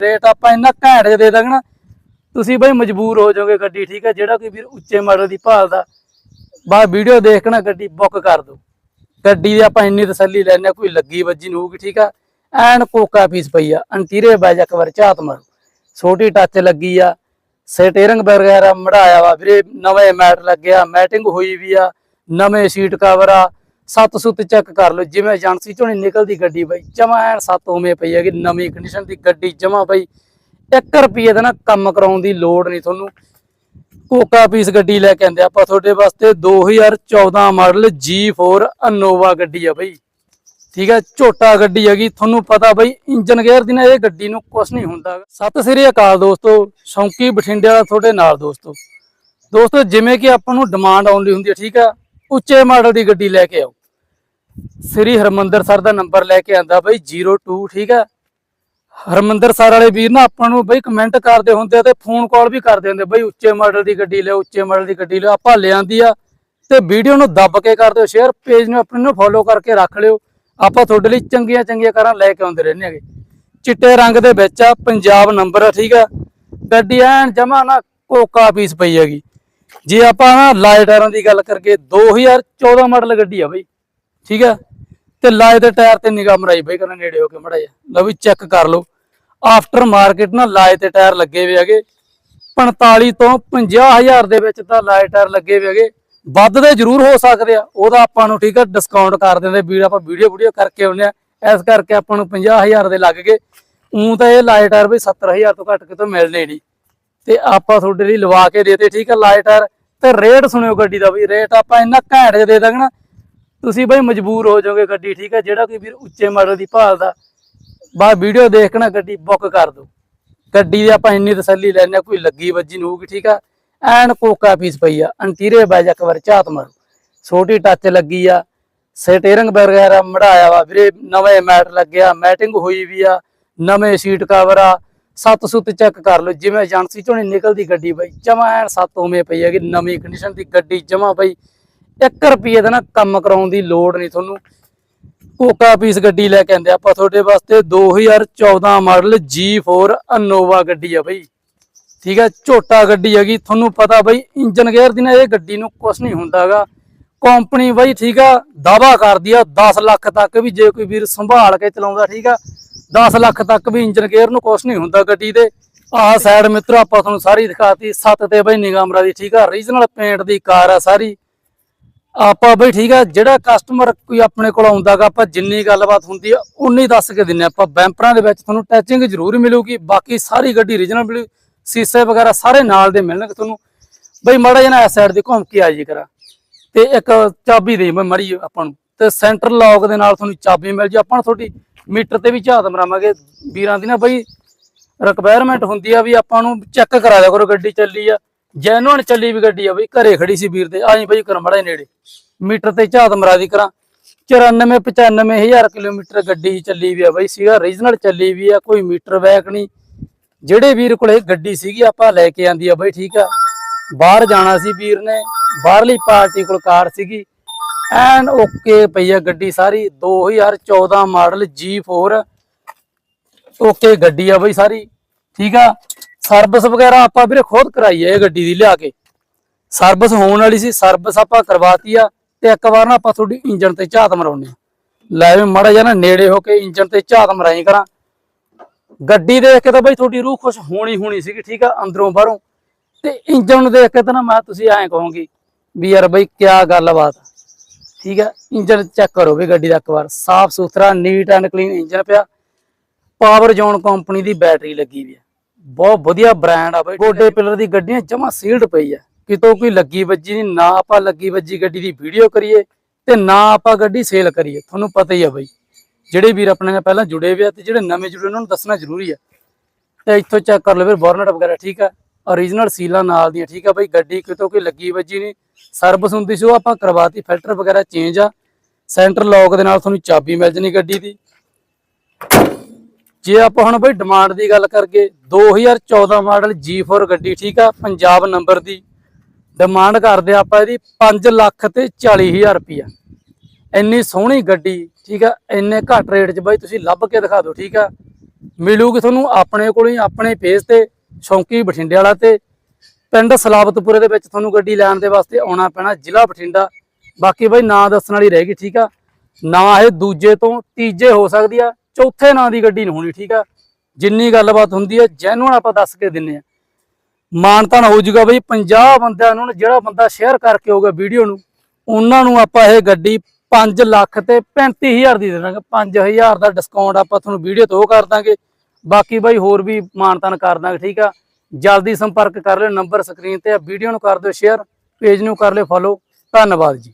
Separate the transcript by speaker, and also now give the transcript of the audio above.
Speaker 1: Rate ਆਪਾਂ ਇੰਨਾ ਘੈਂਟ ਜਿਹਾ ਦੇ ਦਾਂਗੇ ਨਾ ਤੁਸੀਂ ਬਈ ਮਜਬੂਰ ਹੋ ਜਾਓਗੇ ਗੱਡੀ, ਠੀਕ ਹੈ? ਜਿਹੜਾ ਕੋਈ ਵੀਰ ਉੱਚੇ ਮਾਡਲ ਦੀ ਭਾਲਦਾ ਬਾ ਵੀਡੀਓ ਦੇਖ ਕੇ ਨਾ ਗੱਡੀ ਬੁੱਕ ਕਰ ਦਿਓ। ਗੱਡੀ ਦੀ ਆਪਾਂ ਇੰਨੀ ਤਸੱਲੀ ਲੈਣੇ ਆ ਕੋਈ ਲੱਗੀ ਵੱਜੀ ਨੂੰ ਹੋਊਗੀ, ਠੀਕ ਆ? ਐਨ ਕੋਕਾ ਪੀਸ ਪਈ ਆ ਅੰਟੀਰੇ ਬਾਜ਼ ਇੱਕ ਵਾਰ, ਝਾਤ ਮਾਰੋ। ਛੋਟੀ ਟੱਚ ਲੱਗੀ ਆ ਸਟੀਅਰਿੰਗ ਵਗੈਰਾ ਮੜਾਇਆ ਵਾ, ਵੀਰੇ ਨਵੇਂ ਮੈਟ ਲੱਗਿਆ ਮੈਟਿੰਗ ਹੋਈ ਵੀ ਆ, ਨਵੇਂ ਸੀਟ ਕਵਰ ਆ ਸੱਤ ਸੁੱਤ ਚੈੱਕ ਕਰ ਲਓ, ਜਿਵੇਂ ਏਜੰਸੀ ਚੋਂ ਨਿਕਲਦੀ ਗੱਡੀ ਬਾਈ, ਜਮਾ ਐਨ ਸੱਤ ਉਵੇਂ ਪਈ ਹੈਗੀ, ਨਵੀਂ ਕੰਡੀਸ਼ਨ ਦੀ ਗੱਡੀ ਜਮਾ ਬਈ 1 ਰੁਪਏ ਦਾ ਨਾ ਕੰਮ ਕਰਾਉਣ ਦੀ ਲੋੜ ਨਹੀਂ ਤੁਹਾਨੂੰ। ਕੋਕਾ ਪੀਸ ਗੱਡੀ ਲੈ ਕੇ ਆਂਦੇ ਆਪਾਂ ਤੁਹਾਡੇ ਵਾਸਤੇ 2014 ਮਾਡਲ G4 ਅਨੋਵਾ ਗੱਡੀ ਆ ਬਈ। ਠੀਕ ਹੈ, ਝੋਟਾ ਗੱਡੀ ਹੈਗੀ, ਤੁਹਾਨੂੰ ਪਤਾ ਬਈ ਇੰਜਨ ਗੇਅਰ ਦੀ ਨਾ ਇਹ ਗੱਡੀ ਨੂੰ ਕੁਝ ਨਹੀਂ ਹੁੰਦਾ। ਸਤਿ ਸ੍ਰੀ ਅਕਾਲ ਦੋਸਤੋ, ਸ਼ੌਂਕੀ ਬਠਿੰਡੇ ਵਾਲਾ ਤੁਹਾਡੇ ਨਾਲ ਦੋਸਤੋ। ਦੋਸਤੋ, ਜਿਵੇਂ ਕਿ ਆਪਾਂ ਨੂੰ ਡਿਮਾਂਡ ਆਉਣ ਆਉਂਦੀ ਹੁੰਦੀ ਹੈ, ਠੀਕ ਹੈ, ਉੱਚੇ ਮਾਡਲ ਦੀ ਗੱਡੀ ਲੈ ਕੇ ਆਓ। ਸ੍ਰੀ ਹਰਮੰਦਰ ਸਰ ਦਾ ਨੰਬਰ ਲੈ ਕੇ ਆਂਦਾ ਬਈ 02 ਠੀਕ ਹੈ ਹਰਮੰਦਰ ਸਰ ਵਾਲੇ ਵੀਰ ਨਾ ਆਪਾਂ ਨੂੰ ਬਈ ਕਮੈਂਟ ਕਰਦੇ ਹੁੰਦੇ ਆ ਤੇ ਫੋਨ ਕਾਲ ਵੀ ਕਰਦੇ ਹੁੰਦੇ ਬਈ ਉੱਚੇ ਮਾਡਲ ਦੀ ਗੱਡੀ ਲਿਓ, ਉੱਚੇ ਮਾਡਲ ਦੀ ਗੱਡੀ ਲਿਓ, ਆਪਾਂ ਲਿਆਂਦੀ ਆ ਤੇ ਵੀਡੀਓ ਨੂੰ ਦੱਬ ਕੇ ਕਰ ਦਿਓ ਸ਼ੇਅਰ ਪੇਜ ਨੂੰ ਆਪਣੇ ਨੂੰ ਫੋਲੋ ਕਰਕੇ ਰੱਖ ਲਿਓ। ਆਪਾਂ ਤੁਹਾਡੇ ਲਈ ਚੰਗੀਆਂ ਚੰਗੀਆਂ ਕਾਰਾਂ ਲੈ ਕੇ ਆਉਂਦੇ ਰਹਿੰਦੇ ਹਾਂਗੇ। ਚਿੱਟੇ ਰੰਗ ਦੇ ਵਿੱਚ ਆ, ਪੰਜਾਬ ਨੰਬਰ ਆ, ਠੀਕ ਆ? ਗੱਡੀ ਐਨ ਜਮਾ ਨਾ ਕੋਕਾ ਪੀਸ ਪਈ ਹੈਗੀ। ਜੇ ਆਪਾਂ ਨਾ ਲਾਈਟ ਦੀ ਗੱਲ ਕਰਕੇ 2014 ਮਾਡਲ ਗੱਡੀ ਆ ਬਈ। ਠੀਕ ਆ ਤੇ ਲਾਏ ਤੇ ਟਾਇਰ ਤੇ ਨਿਗਾਹ ਮਰਾਈ ਬਈ ਕਰਨ ਨੇੜੇ ਹੋ ਕੇ ਮੜਾ ਜਾ ਲਓ ਵੀ ਚੈੱਕ ਕਰ ਲਓ। ਆਫਟਰ ਮਾਰਕੀਟ ਨਾ ਲਾਏ ਤੇ ਟਾਇਰ ਲੱਗੇ ਹੋਏ ਹੈਗੇ। 45 ਤੋਂ 50000 ਦੇ ਵਿੱਚ ਤਾਂ ਲਾਏ ਟਾਇਰ ਲੱਗੇ ਹੋਏ ਹੈਗੇ। ਵੱਧ ਜ਼ਰੂਰ ਹੋ ਸਕਦੇ ਆ। ਉਹਦਾ ਆਪਾਂ ਨੂੰ ਠੀਕ ਆ ਡਿਸਕਾਊਂਟ ਕਰ ਦਿੰਦੇ। ਵੀਰ, ਆਪਾਂ ਵੀਡੀਓ ਵੀਡੀਓ ਕਰਕੇ ਆਉਂਦੇ ਆ। ਇਸ ਕਰਕੇ ਆਪਾਂ ਨੂੰ 50000 ਦੇ ਲੱਗ ਗਏ। ਉਂ ਤਾਂ ਇਹ ਲਾਏ ਟਾਇਰ ਵੀ 70000 ਤੋਂ ਘੱਟ ਕਿਤੋਂ ਮਿਲਣੇ ਨਹੀਂ। ਤੇ ਆਪਾਂ ਤੁਹਾਡੇ ਲਈ ਲਵਾ ਕੇ ਦੇਤੇ, ਠੀਕ ਆ, ਲਾਏ ਟਾਇਰ। ਤੇ ਰੇਟ ਸੁਣਿਓ ਗੱਡੀ ਦਾ ਵੀ। ਰੇਟ ਆਪਾਂ ਇੰਨਾ ਘੈਂਟ ਦੇ ਦਾਂਗੇ ਨਾ ਤੁਸੀਂ ਬਈ ਮਜਬੂਰ ਹੋ ਜਾਓਗੇ ਗੱਡੀ, ਠੀਕ ਹੈ? ਜਿਹੜਾ ਕੋਈ ਵੀਰ ਉੱਚੇ ਮਾਡਲ ਦੀ ਭਾਲਦਾ ਬਾ ਵੀਡੀਓ ਦੇਖ ਕੇ ਨਾ ਗੱਡੀ ਬੁੱਕ ਕਰ ਦਿਓ। ਗੱਡੀ ਦੀ ਆਪਾਂ ਇੰਨੀ ਤਸੱਲੀ ਲੈਣੇ ਆ ਕੋਈ ਲੱਗੀ ਵੱਜੀ ਨੂੰ ਹੋਊਗੀ, ਠੀਕ ਆ? ਐਨ ਕੋਕਾ ਪੀਸ ਪਈ ਆ ਅੰਟੀਰੇ ਬੈਜ ਇੱਕ ਵਾਰ, ਝਾਤ ਮਾਰੋ। ਛੋਟੀ ਟੱਚ ਲੱਗੀ ਆ ਸਟੀਅਰਿੰਗ ਵਗੈਰਾ ਮੜਾਇਆ ਵਾ, ਵੀਰੇ ਨਵੇਂ ਮੈਟ ਲੱਗਿਆ ਮੈਟਿੰਗ ਹੋਈ ਵੀ ਆ, ਨਵੇਂ ਸੀਟ ਕਵਰ ਆ, ਸੱਤ ਸੁੱਤ ਚੈੱਕ ਕਰ ਲਓ, ਜਿਵੇਂ ਏਜੰਸੀ ਚੋਂ ਨਿਕਲਦੀ ਗੱਡੀ ਬਈ, ਜਮਾ ਐਨ ਸੱਤ ਉਵੇਂ ਪਈ ਹੈਗੀ, ਨਵੀਂ ਕੰਡੀਸ਼ਨ ਦੀ ਗੱਡੀ ਜਮਾ ਬਈ 1 ਰੁਪਏ ਦਾ ਨਾ ਕੰਮ ਕਰਾਉਣ ਦੀ ਲੋੜ ਨਹੀਂ ਤੁਹਾਨੂੰ। ਕੋਕਾ ਪੀਸ ਗੱਡੀ ਲੈ ਕੇ ਆਂਦੇ ਆਪਾਂ ਤੁਹਾਡੇ ਵਾਸਤੇ 2014 ਮਾਡਲ G4 ਅਨੋਵਾ ਗੱਡੀ ਆ ਬਈ। ਠੀਕ ਹੈ ਝੋਟਾ ਗੱਡੀ ਹੈਗੀ, ਤੁਹਾਨੂੰ ਪਤਾ ਬਈ ਇੰਜਨ ਗੇਅਰ ਦੀ ਨਾ ਇਹ ਗੱਡੀ ਨੂੰ ਕੁਝ ਨਹੀਂ ਹੁੰਦਾਗਾ। ਕੰਪਨੀ ਬਈ ਠੀਕ ਆ ਦਾਵਾ ਕਰਦੀ ਆ 10 ਲੱਖ ਤੱਕ ਵੀ ਜੇ ਕੋਈ ਵੀਰ ਸੰਭਾਲ ਕੇ ਚਲਾਉਂਦਾ, ਠੀਕ ਆ 10 ਲੱਖ ਤੱਕ ਵੀ ਇੰਜਨ ਗੇਅਰ ਨੂੰ ਕੁਝ ਨਹੀਂ ਹੁੰਦਾ ਗੱਡੀ ਦੇ। ਆਹ ਸਾਈਡ ਮਿੱਤਰੋ, ਆਪਾਂ ਤੁਹਾਨੂੰ ਸਾਰੀ ਦਿਖਾਤੀ, ਸੱਤ ਤੇ ਬਈ ਨਿਗਾਮਰਾ ਦੀ ਠੀਕ ਆ ਰੀਜਨਲ ਪੇਂਟ ਦੀ ਕਾਰ ਆ ਸਾਰੀ। ਆਪਾਂ ਬਈ ਠੀਕ ਆ, ਜਿਹੜਾ ਕਸਟਮਰ ਕੋਈ ਆਪਣੇ ਕੋਲ ਆਉਂਦਾਗਾ, ਆਪਾਂ ਜਿੰਨੀ ਗੱਲਬਾਤ ਹੁੰਦੀ ਆ ਉਨੀ ਦੱਸ ਕੇ ਦਿੰਨੇ ਆਪਾਂ ਬੈਂਪਰਾਂ ਦੇ ਵਿੱਚ ਤੁਹਾਨੂੰ ਟੈਚਿੰਗ ਜ਼ਰੂਰ ਮਿਲੂਗੀ, ਬਾਕੀ ਸਾਰੀ ਗੱਡੀ ਰੀਜਨਲ ਮਿਲੂ, ਸੀਸੇ ਵਗੈਰਾ ਸਾਰੇ ਨਾਲ ਦੇ ਮਿਲਣਗੇ ਤੁਹਾਨੂੰ। ਬਈ ਮਾੜਾ ਜਿਹਾ ਨਾ ਇਸ ਸਾਈਡ ਦੀ ਘੁੰਮ ਕੇ ਆ ਜੀ ਕਰਾ। ਤੇ ਇੱਕ ਚਾਬੀ ਦੇ ਮੈਂ ਮੜੀ ਆਪਾਂ ਨੂੰ। ਤੇ ਸੈਂਟਰ ਲੌਕ ਦੇ ਨਾਲ ਤੁਹਾਨੂੰ ਚਾਬੀ ਮਿਲ ਜੀ, ਆਪਾਂ ਨੂੰ ਤੁਹਾਡੀ ਮੀਟਰ ਤੇ ਵੀ ਝਾਤ ਮਰਾਵਾਂਗੇ। ਵੀਰਾਂ ਦੀ ਨਾ ਬਈ ਰਿਕੁਆਇਰਮੈਂਟ ਹੁੰਦੀ ਆ ਵੀ ਆਪਾਂ ਨੂੰ ਚੈੱਕ ਕਰਾ ਦਿਆ ਕਰੋ, ਗੱਡੀ ਚੱਲੀ ਆ। ਜੈਨੂਨ ਚੱਲੀ ਵੀ ਗੱਡੀ ਆ ਬਈ, ਘਰੇ ਖੜੀ ਸੀ ਵੀਰ ਦੇ ਆਈ ਬਈ ਕਰ ਨੇੜੇ। ਮੀਟਰ ਤੇ ਝਾਤ ਮਰਾ ਦੀ ਕਰਾਂ। 94 95000 ਕਿਲੋਮੀਟਰ ਗੱਡੀ ਚੱਲੀ ਵੀ ਆ ਬਈ, ਸੀਗਾ ਰੀਜਨਲ ਚੱਲੀ ਵੀ ਆ, ਕੋਈ ਮੀਟਰ ਬੈਕ ਨਹੀਂ। ਜਿਹੜੇ ਵੀਰ ਕੋਲੇ ਗੱਡੀ ਸੀਗੀ, ਆਪਾਂ ਲੈ ਕੇ ਆਂਦੀ ਆ ਬਈ, ਠੀਕ ਆ। ਬਾਹਰ ਜਾਣਾ ਸੀ ਵੀਰ ਨੇ, ਬਾਹਰਲੀ ਪਾਰਟੀ ਕੋਲ ਕਾਰ ਸੀਗੀ। ਐਨ ਓਕੇ ਪਈ ਆ ਗੱਡੀ ਸਾਰੀ 2014 ਮਾਡਲ G4 ਓਕੇ ਗੱਡੀ ਆ ਬਈ ਸਾਰੀ, ਠੀਕ ਆ। ਸਰਵਿਸ ਵਗੈਰਾ ਆਪਾਂ ਵੀਰੇ ਖੁਦ ਕਰਾਈ ਆ ਇਹ ਗੱਡੀ ਦੀ ਲਿਆ ਕੇ। ਸਰਵਿਸ ਹੋਣ ਵਾਲੀ ਸੀ, ਸਰਵਿਸ ਆਪਾਂ ਕਰਵਾਤੀ ਆ ਤੇ ਇੱਕ ਵਾਰ ਨਾ ਆਪਾਂ ਤੁਹਾਡੀ ਇੰਜਨ ਤੇ ਝਾਤ ਮਰਾਉਨੇ ਆ। ਲੈ ਵੀ ਮਾੜਾ ਜਿਹਾ ਨਾ ਨੇੜੇ ਹੋ ਕੇ ਇੰਜਨ ਤੇ ਝਾਤ ਮਰਾਈ ਕਰਾਂ। ਗੱਡੀ ਦੇਖ ਕੇ ਤਾਂ ਬਈ ਤੁਹਾਡੀ ਰੂਹ ਖੁਸ਼ ਹੋਣੀ ਹੋਣੀ ਸੀਗੀ, ਠੀਕ ਆ, ਅੰਦਰੋਂ ਬਾਹਰੋਂ। ਤੇ ਇੰਜਨ ਨੂੰ ਦੇਖ ਕੇ ਤਾਂ ਨਾ ਮੈਂ ਤੁਸੀਂ ਐਂ ਕਹੋਗੇ ਵੀ ਯਾਰ ਬਈ ਕਿਆ ਗੱਲਬਾਤ ਠੀਕ ਆ ਇੰਜਨ ਚੈੱਕ ਕਰੋ ਵੀ ਗੱਡੀ ਦਾ ਇੱਕ ਵਾਰ। ਸਾਫ਼ ਸੁਥਰਾ ਨੀਟ ਐਂਡ ਕਲੀਨ ਇੰਜਨ ਪਿਆ। ਪਾਵਰ ਜ਼ੋਨ ਕੰਪਨੀ ਦੀ ਬੈਟਰੀ ਲੱਗੀ ਵੀ ਆ। ਬਹੁਤ ਵਧੀਆ ਬ੍ਰਾਂਡ ਆ ਬਈ ਗੋਡੇ ਪਿਲਰ ਦੀ ਗੱਡੀਆਂ ਜਮਾ ਸੀਲਡ ਪਈ ਆ। ਕਿਤੋਂ ਕੋਈ ਲੱਗੀ ਵੱਜੀ ਨਹੀਂ ਨਾ ਆਪਾਂ ਲੱਗੀ ਵੱਜੀ ਗੱਡੀ ਦੀ ਵੀਡੀਓ ਕਰੀਏ ਤੇ ਨਾ ਆਪਾਂ ਗੱਡੀ ਸੇਲ ਕਰੀਏ। ਤੁਹਾਨੂੰ ਪਤਾ ਹੀ ਆ ਬਈ ਜਿਹੜੇ ਵੀਰ ਆਪਣੇ ਨਾਲ ਪਹਿਲਾਂ ਜੁੜੇ ਹੋਏ ਆ ਤੇ ਜਿਹੜੇ ਨਵੇਂ ਜੁੜੇ ਉਹਨਾਂ ਨੂੰ ਦੱਸਣਾ ਜ਼ਰੂਰੀ ਆ। ਤੇ ਇੱਥੋਂ ਚੈੱਕ ਕਰ ਲਓ ਵੀਰ ਬੋਰਨਟ ਵਗੈਰਾ ਠੀਕ ਆ? ਓਰੀਜਨਲ ਸੀਲਾਂ ਨਾਲ ਦੀਆਂ ਠੀਕ ਆ ਬਈ ਗੱਡੀ ਕਿਤੋਂ ਕੋਈ ਲੱਗੀ ਵੱਜੀ ਨਹੀਂ। ਸਰਵਿਸ ਹੁੰਦੀ ਸੀ ਉਹ ਆਪਾਂ ਕਰਵਾਤੀ ਫਿਲਟਰ ਵਗੈਰਾ ਚੇਂਜ ਆ। ਸੈਂਟਰ ਲੌਕ ਦੇ ਨਾਲ ਤੁਹਾਨੂੰ ਚਾਬੀ ਮਿਲ ਜਣੀ ਗੱਡੀ ਦੀ। ਜੇ ਆਪਾਂ ਹੁਣ ਬਈ ਡਿਮਾਂਡ ਦੀ ਗੱਲ ਕਰਗੇ 2014 ਮਾਡਲ G4 ਗੱਡੀ, ਠੀਕ ਆ, ਪੰਜਾਬ ਨੰਬਰ ਦੀ ਡਿਮਾਂਡ ਕਰਦੇ ਆਪਾਂ ਇਹਦੀ 5 ਲੱਖ ਤੇ 40000 ਰੁਪਿਆ ਇੰਨੀ ਸੋਹਣੀ ਗੱਡੀ, ਠੀਕ ਆ, ਇੰਨੇ ਘੱਟ ਰੇਟ 'ਚ ਬਾਈ ਤੁਸੀਂ ਲੱਭ ਕੇ ਦਿਖਾ ਦਿਓ, ਠੀਕ ਆ। ਮਿਲੂਗੀ ਤੁਹਾਨੂੰ ਆਪਣੇ ਕੋਲੋਂ ਹੀ, ਆਪਣੇ ਪੇਜ ਤੇ, ਸ਼ੌਂਕੀ ਬਠਿੰਡੇ ਵਾਲਾ ਤੇ। ਪਿੰਡ ਸਲਾਬਤਪੁਰੇ ਦੇ ਵਿੱਚ ਤੁਹਾਨੂੰ ਗੱਡੀ ਲੈਣ ਦੇ ਵਾਸਤੇ ਆਉਣਾ ਪੈਣਾ, ਜ਼ਿਲ੍ਹਾ ਬਠਿੰਡਾ। ਬਾਕੀ ਬਾਈ ਨਾਂ ਦੱਸਣ ਵਾਲੀ ਰਹਿ ਗਈ, ਠੀਕ ਆ। ਨਾ ਇਹ ਦੂਜੇ ਤੋਂ ਤੀਜੇ ਹੋ ਸਕਦੀ ਆ। ਚੌਥੇ ਨਾਂ ਦੀ ਗੱਡੀ ਨਹੀਂ ਹੋਣੀ, ਠੀਕ ਆ? ਜਿੰਨੀ ਗੱਲਬਾਤ ਹੁੰਦੀ ਹੈ ਜੈਨੂਨ ਆਪਾਂ ਦੱਸ ਕੇ ਦਿੰਨੇ ਆ। ਮਾਨਤਾਨ ਹੋ ਜਾਊਗਾ ਬਈ 50 ਬੰਦਿਆਂ ਨੂੰ, ਜਿਹੜਾ ਬੰਦਾ ਸ਼ੇਅਰ ਕਰਕੇ ਹੋਊਗਾ ਵੀਡੀਓ ਨੂੰ, ਉਹਨਾਂ ਨੂੰ ਆਪਾਂ ਇਹ ਗੱਡੀ 5 ਲੱਖ ਤੇ 35000 ਦੀ ਦੇ ਦਾਂਗੇ। 5000 ਦਾ ਡਿਸਕਾਊਂਟ ਆਪਾਂ ਤੁਹਾਨੂੰ ਵੀਡੀਓ ਤੋਂ ਉਹ ਕਰ ਦਾਂਗੇ। ਬਾਕੀ ਬਾਈ ਹੋਰ ਵੀ ਮਾਨਤਾਨ ਕਰ ਦਾਂਗੇ, ਠੀਕ ਆ? ਜਲਦੀ ਸੰਪਰਕ ਕਰ ਲਿਓ ਨੰਬਰ ਸਕਰੀਨ ਤੇ ਆ ਵੀਡੀਓ ਨੂੰ ਕਰ ਦਿਓ ਸ਼ੇਅਰ ਪੇਜ ਨੂੰ ਕਰ ਲਿਓ ਫੋਲੋ ਧੰਨਵਾਦ ਜੀ।